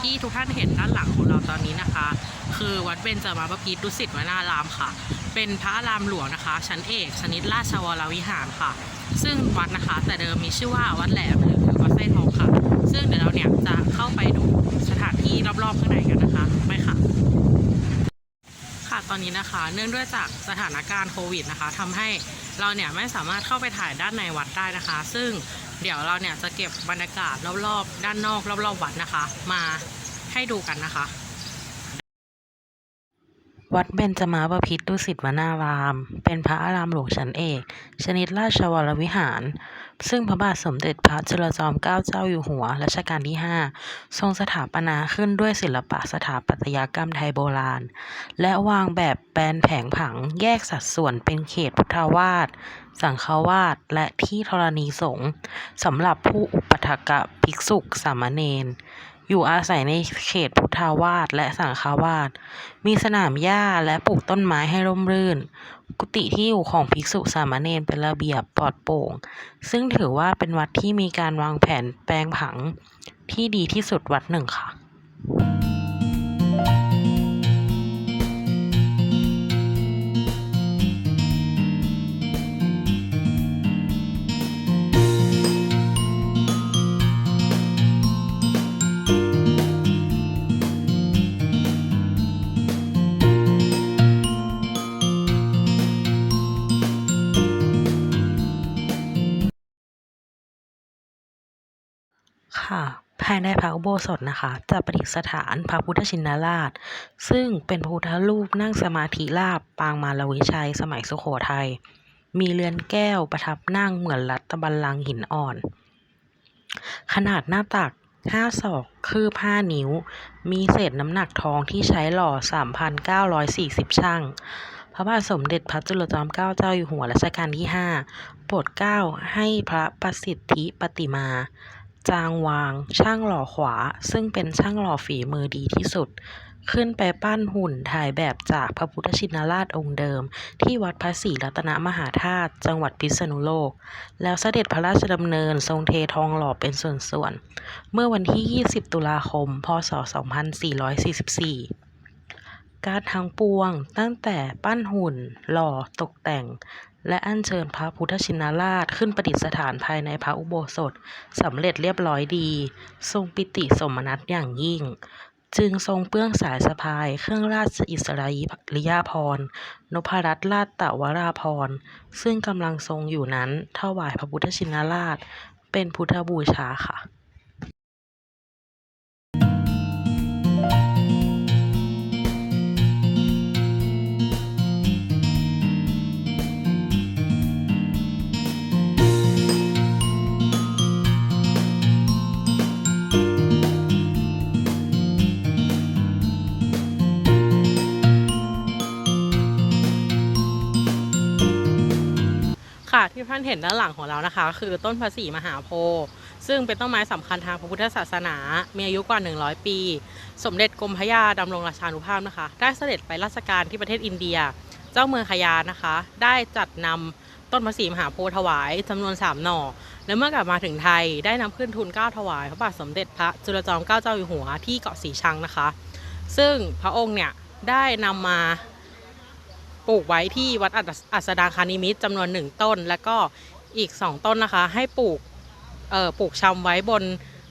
ที่ทุกท่านเห็นด้านหลังของเราตอนนี้นะคะ คือวัดเบญจมาบพิตรดุสิตวนารามค่ะ เป็นพระอารามหลวงนะคะ ชั้นเอกชนิดราชวรวิหารค่ะ ซึ่งวัดนะคะ แต่เดิมมีชื่อว่าวัดแหลมหรือวัดไส้ทองค่ะ ซึ่งเดี๋ยวเราเนี่ยจะเข้าไปดูสถานที่รอบๆข้างในกันนะคะไปค่ะค่ะตอนนี้นะคะ เนื่องด้วยจากสถานการณ์โควิดนะคะทำให้เราเนี่ยไม่สามารถเข้าไปถ่ายด้านในวัดได้นะคะ ซึ่ง เดี๋ยวเราเนี่ยจะเก็บบรรยากาศรอบๆด้านนอกรอบๆวัดนะคะ มาให้ดูกันนะคะ วัดเบญจมาบพิตรดุสิตวนาราม เป็นพระอารามหลวงชั้นเอก ชนิดราชวรวิหาร ซึ่งพระบาทสมเด็จพระจุลจอมเกล้าเจ้าอยู่หัวรัชกาลที่ 5 ทรงสถาปนาขึ้นด้วยศิลปะสถาปัตยกรรมไทยโบราณ และวางแบบแปลนแผงผังแยกสัดส่วนเป็นเขตพุทธวาสสังฆวาสและที่ธรณีสงฆ์สำหรับผู้อุปถากะภิกษุสามเณร อยู่อาศัยในเขตพุทธาวาสและสังฆาวาส มีสนามหญ้าและปลูกต้นไม้ให้ร่มรื่น กุฏิที่อยู่ของภิกษุสามเณรเป็นระเบียบปลอดโปร่ง ซึ่งถือว่าเป็นวัดที่มีการวางแผนแปลงผังที่ดีที่สุดวัดหนึ่งค่ะ ค่ะ ภายในพระอุโบสถนะคะจะประดิษฐานพระพุทธชินราช ซึ่งเป็นพระพุทธรูปนั่งสมาธิราบปางมารวิชัยสมัยสุโขทัย มีเรือนแก้วประทับนั่งเหมือนรัตบัลลังก์หินอ่อน ขนาดหน้าตัก5ศอกคืบ5นิ้ว มีเศษน้ำหนักทองที่ใช้หล่อ 3,940 ช่าง พระบาทสมเด็จพระจุลจอมเกล้าเจ้าอยู่หัวรัชกาลที่ 5 โปรดเกล้าให้พระประสิทธิปฏิมา จางวาง ช่างหล่อขวา ซึ่งเป็นช่างหล่อฝีมือดีที่สุด ขึ้นไปปั้นหุ่นถ่ายแบบจากพระพุทธชินราชองค์เดิม ที่วัดพระศรีรัตนมหาธาตุจังหวัดพิษณุโลก แล้วเสด็จพระราชดำเนินทรงเททองหล่อเป็นส่วนๆ เมื่อวันที่ 20 ตุลาคม พศ 2444 การทั้งปวงตั้งแต่ปั้นหุ่น หล่อตกแต่ง และอัญเชิญพระพุทธชินราชขึ้นประดิษฐานภายในพระอุโบสถสำเร็จเรียบร้อยดี ทรงปิติสมนัตอย่างยิ่ง จึงทรงเปื้องสายสะพาย เครื่องราชอิสริยาภรณ์นพรัตนราชตวราภรณ์ซึ่งกำลังทรงอยู่นั้นถวายพระพุทธชินราช เป็นพุทธบูชาค่ะ ค่ะที่ท่านเห็นด้านหลังของเรานะคะ คือต้นพระศรีมหาโพธิ์ซึ่งเป็นต้นไม้สำคัญทางพระพุทธศาสนา มีอายุกว่า 100 ปี สมเด็จกรมพระยาดำรงราชานุภาพนะคะ ได้เสด็จไปราชการที่ประเทศอินเดีย เจ้าเมืองขยานะคะ ได้จัดนำต้นพระศรีมหาโพธิ์ถวายจำนวน 3 หน่อ และเมื่อกลับมาถึงไทยได้นำขึ้นทุนเก้าถวายพระบาทสมเด็จพระจุลจอมเกล้าเจ้าอยู่หัวที่เกาะสีชังนะคะ ซึ่งพระองค์เนี่ยได้นำมา ปลูกไว้ที่วัดอัสดางคานิมิตจำนวนหนึ่งต้น และก็อีกสองต้นนะคะ ให้ปลูกเอ่อปลูกชำไว้บน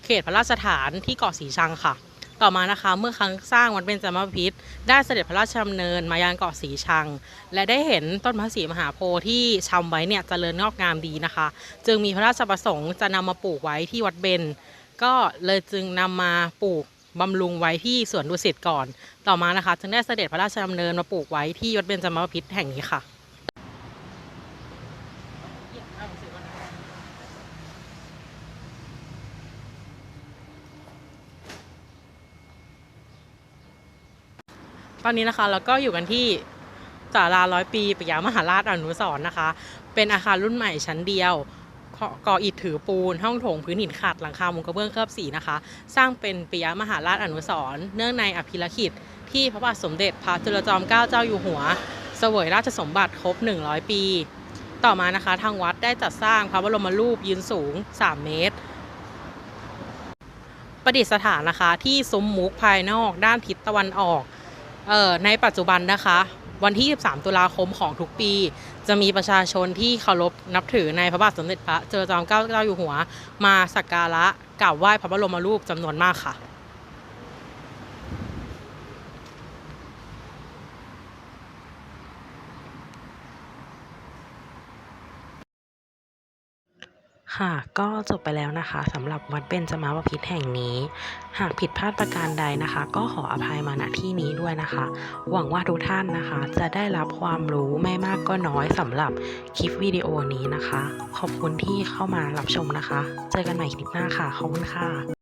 เขตพระราชฐานที่เกาะสีชังค่ะ ต่อมานะคะเมื่อครั้งสร้างวัดเบญจมาพิตรได้เสด็จพระราชดำเนินมายังเกาะสีชัง และได้เห็นต้นพระศรีมหาโพธิ์ที่ชำไว้เนี่ยเจริญงอกงามดีนะคะ จึงมีพระราชประสงค์จะนำมาปลูกไว้ที่วัดเบญก็เลยจึงนำมาปลูก บำรุงไว้ที่สวนดุสิตก่อน ต่อมานะคะ จึงได้เสด็จพระราชดำเนินมาปลูกไว้ที่วัดเบญจมาพิตรแห่งนี้ค่ะตอนนี้นะคะเราก็อยู่กันที่ศาลาร้อยปีปิยมหาราชอนุสร์นะคะ เป็นอาคารรุ่นใหม่ชั้นเดียว ก่ออิฐถือปูน ห้องโถงพื้นหินขัดหลังคามุงกระเบื้องเคลือบสีนะคะ สร้างเป็นปิยมหาราชอนุสรเนื่องในอภิรคิตที่พระบาทสมเด็จพระจุลจอมเกล้าเจ้าอยู่หัว เสวยราชสมบัติครบ 100 ปี ต่อมานะคะทางวัดได้จัดสร้างพระบรมรูปยืนสูง 3 เมตร ประดิษฐานนะคะที่ซุ้มมุกภายนอกด้านทิศตะวันออกออในปัจจุบันนะคะ วันที่ 23 ตุลาคมของทุกปี จะมีประชาชนที่เคารพนับถือในพระบาทสมเด็จพระเจ้าจอมเกล้าเจ้าอยู่หัว มาสักการะกราบไหว้พระบรมรูปจำนวนมากค่ะ ค่ะ ก็จบไปแล้วนะคะสำหรับวัดเบญจมาวพิษแห่งนี้ หากผิดพลาดประการใดนะคะ ก็ขออภัยมาณที่นี้ด้วยนะคะ หวังว่าทุกท่านนะคะ จะได้รับความรู้ไม่มากก็น้อยสำหรับคลิปวิดีโอนี้นะคะ ขอบคุณที่เข้ามารับชมนะคะ เจอกันใหม่คลิปหน้าค่ะ ขอบคุณค่ะ